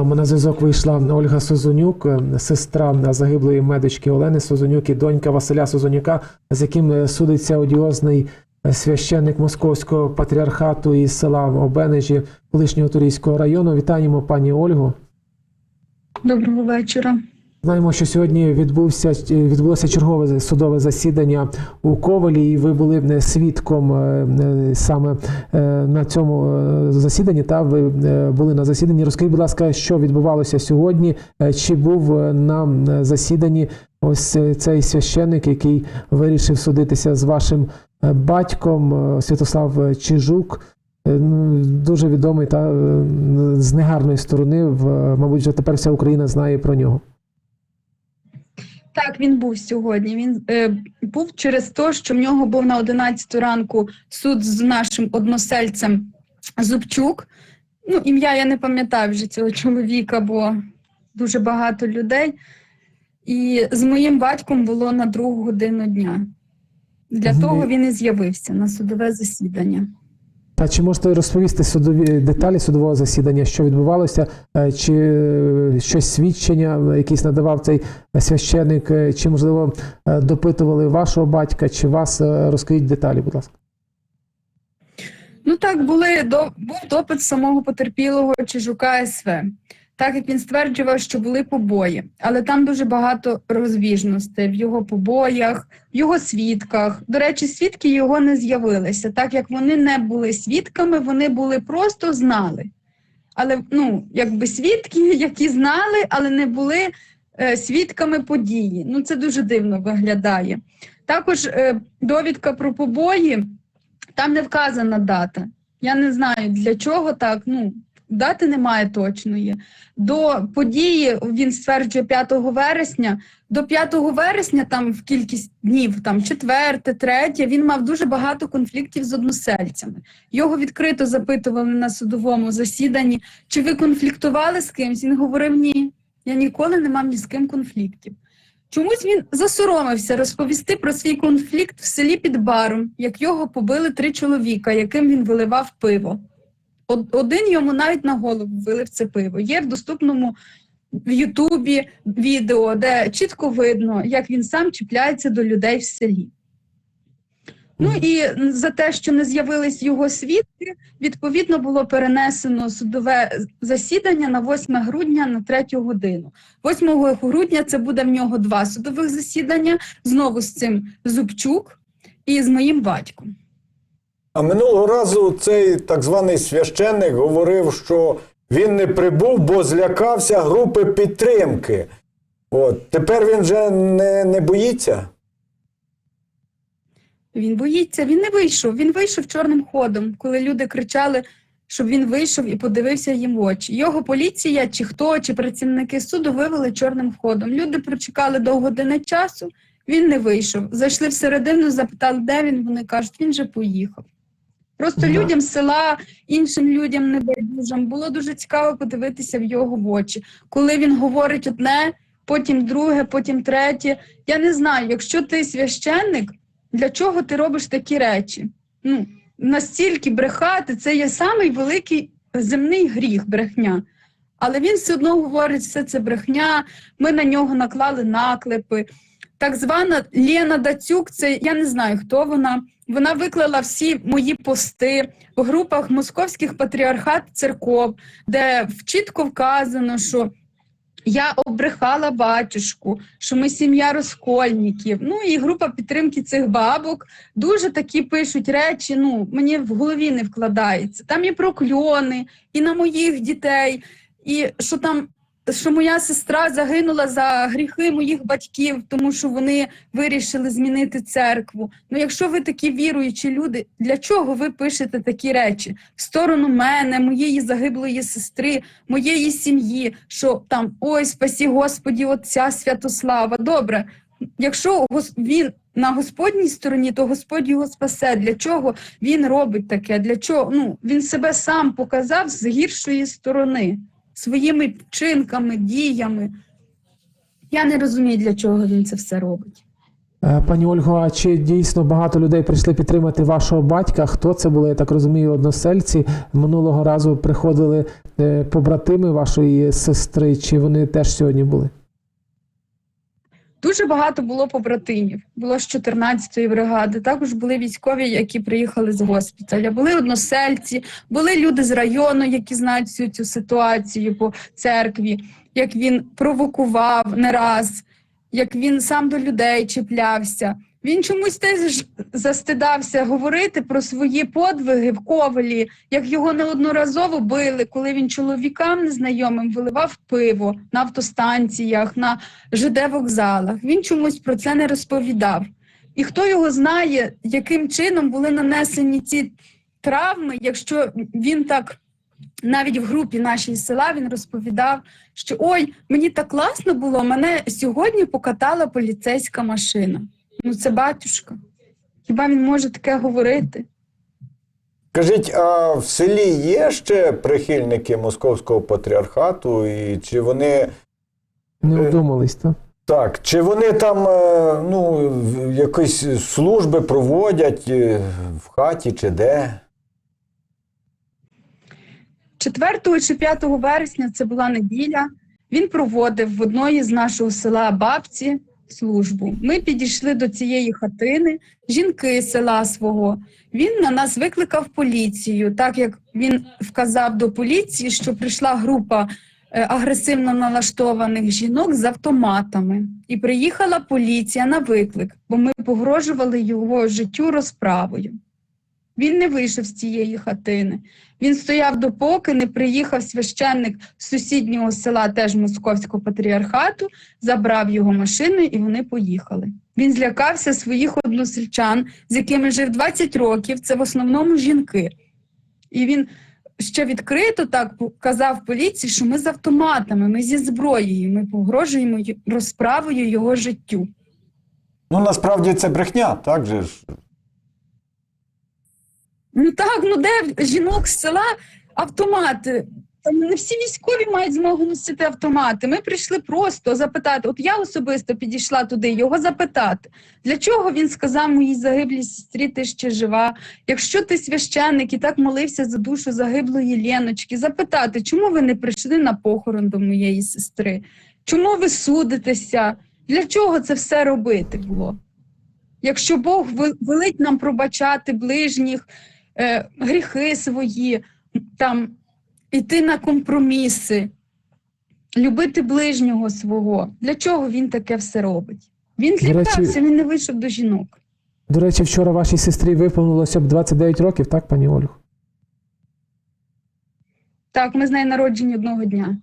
нами на зв'язок вийшла Ольга Созонюк, е, сестра загиблої медички Олени Созонюк і донька Василя Созонюка, з яким е, судиться одіозний е, священник Московського патріархату із села Обенежі колишнього Турійського району. Вітаємо пані Ольгу. Доброго вечора. Знаємо, що сьогодні відбувся відбулося чергове судове засідання у Ковалі, і ви були е, свідком е, е, саме на цьому засіданні. Та ви були на засіданні. Розкажіть, будь ласка, що відбувалося сьогодні? Чи був на засіданні ось цей священник, який вирішив судитися з вашим батьком Святослав Чижук? Ну, Дуже відомий та з негарної сторони, мабуть, вже тепер вся Україна знає про нього. Так, він був сьогодні. Він е, був через те, що в нього був на 11 ранку суд з нашим односельцем Зубчук. Ну, ім'я я не пам'ятаю вже цього чоловіка, бо дуже багато людей. І з моїм батьком було на другу годину дня. Для того він і з'явився на судове засідання. А чи можете розповісти судові деталі судового засідання, що відбувалося, Е, чи е, щось свідчення, е, якісь надавав цей священик, е, чи можливо е, допитували вашого батька, чи вас Е, розкажіть деталі, будь ласка. Ну так, були до був допит самого потерпілого Чижука СВ. Так як він стверджував, що були побої, але там дуже багато розбіжностей в його побоях, в його свідках. До речі, свідки його не з'явилися, так як вони не були свідками, вони були просто знали. Але ну, якби свідки, які знали, але не були е, свідками події. Ну, це дуже дивно виглядає. Також е, довідка про побої. Там не вказана дата. Я не знаю для чого так. Ну, дати немає точної. До події він стверджує 5 вересня. До 5 вересня, там в кількість днів, там четверте, третє, він мав дуже багато конфліктів з односельцями. Його відкрито запитували на судовому засіданні, чи ви конфліктували з кимсь? Він говорив ні. Я ніколи не мав ні з ким конфліктів. Чомусь він засоромився розповісти про свій конфлікт в селі під баром, як його побили три чоловіка, яким він виливав пиво. Од- Один йому навіть на голову вилив це пиво. Є в доступному в Ютубі відео, де чітко видно, як він сам чіпляється до людей в селі. Ну і за те, що не з'явились його свідки, відповідно було перенесено судове засідання на 8 грудня на 3 годину. 8 грудня це буде в нього два судових засідання знову з цим Зубчук і з моїм батьком. А минулого разу цей так званий священник говорив, що він не прибув, бо злякався групи підтримки. От тепер він вже не, не боїться. Він боїться, він не вийшов. Він вийшов чорним ходом, коли люди кричали, щоб він вийшов і подивився їм в очі. Його поліція, чи хто, чи працівники суду вивели чорним ходом. Люди прочекали до години часу, він не вийшов. Зайшли всередину, запитали, де він. Вони кажуть, він же поїхав. Просто Да. людям з села, іншим людям небайдужим було дуже цікаво подивитися в його в очі. Коли він говорить одне, потім друге, потім третє. Я не знаю, якщо ти священник, для чого ти робиш такі речі? Ну, настільки брехати, це є самий великий земний гріх, брехня. Але він все одно говорить, все це брехня, ми на нього наклали наклепи. Так звана Лена Дацюк, це я не знаю, хто вона. Вона виклала всі мої пости в групах московських патріархат церков, де чітко вказано, що я обрехала батюшку, що ми сім'я розкольників. Ну і група підтримки цих бабок дуже такі пишуть речі. Ну мені в голові не вкладається. Там і прокльони, і на моїх дітей, і що там. Що моя сестра загинула за гріхи моїх батьків, тому що вони вирішили змінити церкву. Ну, якщо ви такі віруючі люди, для чого ви пишете такі речі в сторону мене, моєї загиблої сестри, моєї сім'ї, що там ой, спасі Господі, Отця Святослава. Добре, якщо він на Господній стороні, то Господь його спасе. Для чого він робить таке? Для чого? Ну, він себе сам показав з гіршої сторони своїми вчинками, діями. Я не розумію, для чого він це все робить. Е, Пані Ольго, а чи дійсно багато людей прийшли підтримати вашого батька? Хто це були? Я так розумію, односельці. Минулого разу приходили е, побратими вашої сестри, чи вони теж сьогодні були? Дуже багато було побратимів. Було з 14-ї бригади. Також були військові, які приїхали з госпіталя. Були односельці, були люди з району, які знають всю цю ситуацію по церкві, як він провокував не раз, як він сам до людей чіплявся. Він чомусь теж застидався говорити про свої подвиги в ковалі, як його неодноразово били, коли він чоловікам незнайомим виливав пиво на автостанціях, на ЖД вокзалах. Він чомусь про це не розповідав. І хто його знає, яким чином були нанесені ці травми, якщо він так навіть в групі нашій села він розповідав, що ой, мені так класно було, мене сьогодні покатала поліцейська машина. Ну це батюшка. Хіба він може таке говорити? Кажіть, а в селі є ще прихильники московського патріархату, і чи вони Не Е, одумались, так? так, чи вони там е, ну, якісь служби проводять е, в хаті чи де? 4 чи 5 вересня це була неділя. Він проводив в одної з нашого села бабці службу. Ми підійшли до цієї хатини, жінки села свого. Він на нас викликав поліцію, так як він вказав до поліції, що прийшла група е, агресивно налаштованих жінок з автоматами. І приїхала поліція на виклик, бо ми погрожували його життю розправою. Він не вийшов з цієї хатини. Він стояв допоки не приїхав священник з сусіднього села, теж московського патріархату, забрав його машину і вони поїхали. Він злякався своїх односельчан, з якими жив 20 років. Це в основному жінки. І він ще відкрито так казав поліції, що ми з автоматами, ми зі зброєю, ми погрожуємо розправою його життю. Ну, насправді це брехня, так же ж? Ну так, ну де жінок з села автомати? Там не всі військові мають змогу носити автомати. Ми прийшли просто запитати. От я особисто підійшла туди, його запитати, для чого він сказав моїй загиблій сестрі, ти ще жива. Якщо ти священник і так молився за душу загиблої Леночки, запитати, чому ви не прийшли на похорон до моєї сестри? Чому ви судитеся? Для чого це все робити було? Якщо Бог велить нам пробачати ближніх, е, гріхи свої, там іти на компроміси, любити ближнього свого. Для чого він таке все робить? Він злякався, він не вийшов до жінок. До речі, вчора вашій сестрі виповнилося б 29 років, так, пані Ольго? Так, ми з нею народжені одного дня.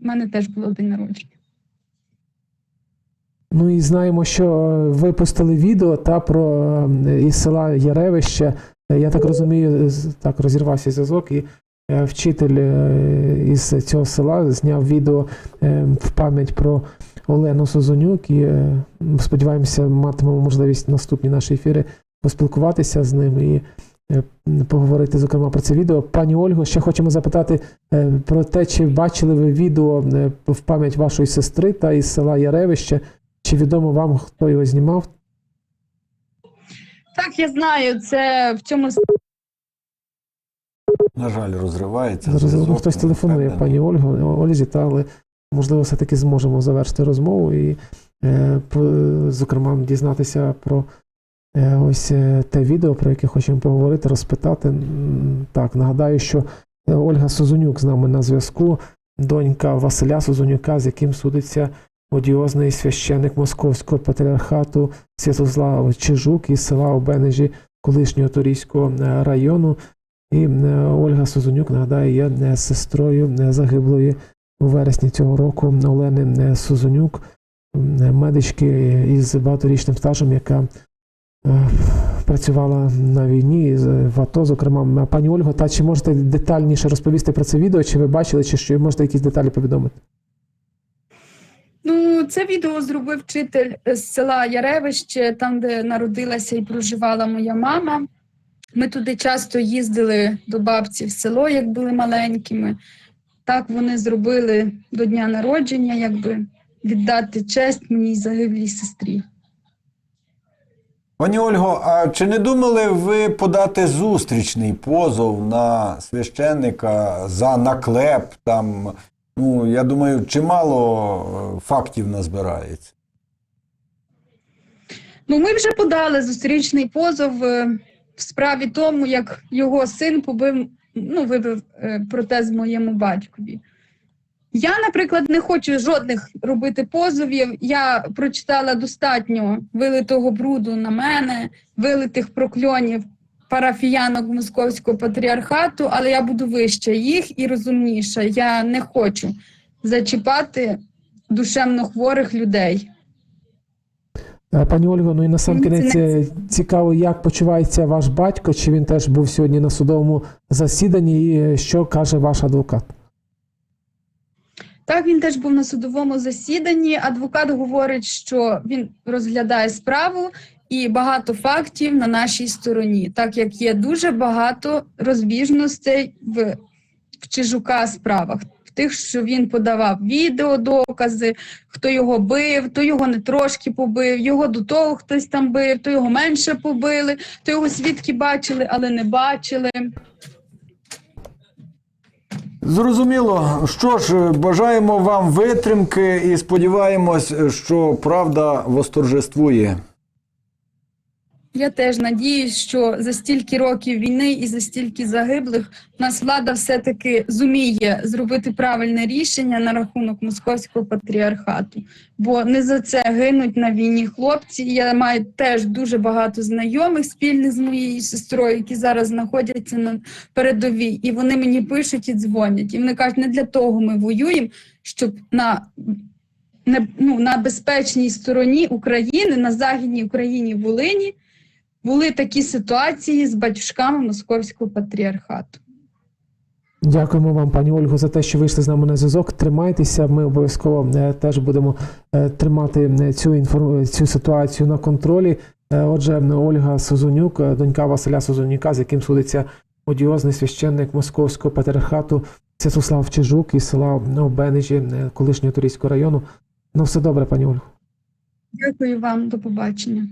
У мене теж було день народження. Ну і знаємо, що е, випустили відео та про е, із села Яревище. Е, Я так розумію, так розірвався зв'язок, і е, вчитель е, із цього села зняв відео в пам'ять про Олену Созонюк. І сподіваємося, матимемо можливість наступні наші ефіри поспілкуватися з ним і поговорити, зокрема, про це відео. Пані Ольго, ще хочемо запитати про те, чи бачили ви відео в пам'ять вашої сестри та із села Яревище. Чи відомо вам, хто його знімав? Так, я знаю, це в цьому На жаль, розривається. Зараз зв'язок, хтось телефонує пані Ольго, Ользі, та, але можливо все-таки зможемо завершити розмову і, е, про- зокрема, дізнатися про е, ось е, те відео, про яке хочемо поговорити, розпитати. Так, нагадаю, що е, Ольга Созонюк з нами на зв'язку, донька Василя Созонюка, з яким судиться одіозний священик Московського патріархату Святослав Чижук із села Обенежі колишнього Торійського е, району. І е, Ольга Созонюк, нагадаю, є е, сестрою загиблої у вересні цього року Олени е, медички із багаторічним стажем, яка працювала на війні в АТО. Зокрема, пані Ольго, та чи можете детальніше розповісти про це відео? Чи ви бачили, чи що можете якісь деталі повідомити? Ну, це відео зробив вчитель з села Яревище, там, де народилася і проживала моя мама. Ми туди часто їздили до бабці в село, як були маленькими. Так вони зробили до дня народження, якби віддати честь моїй загиблій сестрі. Пані Ольго, а чи не думали ви подати зустрічний позов на священника за наклеп? Там, ну, я думаю, чимало е, фактів назбирається. Ну, ми вже подали зустрічний позов е, в справі тому, як його син побив, ну, вибив е, протез моєму батькові. Я, наприклад, не хочу жодних робити позовів. Я прочитала достатньо вилитого бруду на мене, вилитих прокльонів парафіянок московського патріархату, але я буду вище їх і розумніша. Я не хочу зачіпати душевно хворих людей. Е, Пані Ольго, ну і на сам кінець е, цікаво, як почувається ваш батько, чи він теж був сьогодні на судовому засіданні, і е, що каже ваш адвокат? Так, він теж був на судовому засіданні. Адвокат говорить, що він розглядає справу і багато фактів на нашій стороні, так як є дуже багато розбіжностей в, в Чижука справах. Тих, що він подавав відеодокази, хто його бив, то його не трошки побив, його до того хтось там бив, то його менше побили, то його свідки бачили, але не бачили. Зрозуміло. Що ж, бажаємо вам витримки і сподіваємось, що правда восторжествує. Я теж надіюсь, що за стільки років війни і за стільки загиблих в нас влада все-таки зуміє зробити правильне рішення на рахунок московського патріархату. Бо не за це гинуть на війні хлопці. Я маю теж дуже багато знайомих спільних з моєю сестрою, які зараз знаходяться на передовій, і вони мені пишуть і дзвонять. І вони кажуть, не для того ми воюємо, щоб на на, ну, на безпечній стороні України, на західній Україні Волині, були такі ситуації з батюшками московського патріархату. Дякуємо вам, пані Ольго, за те, що вийшли з нами на зв'язок. Тримайтеся. Ми обов'язково е, теж будемо е, тримати е, цю інформ... цю ситуацію на контролі. Отже, Ольга Созонюк, е, донька Василя Созонюка, з яким судиться одіозний священник московського патріархату Святослав Чижук із села Обенежі, е, колишнього Турійського району. Ну, все добре, пані Ольго. Дякую вам, до побачення.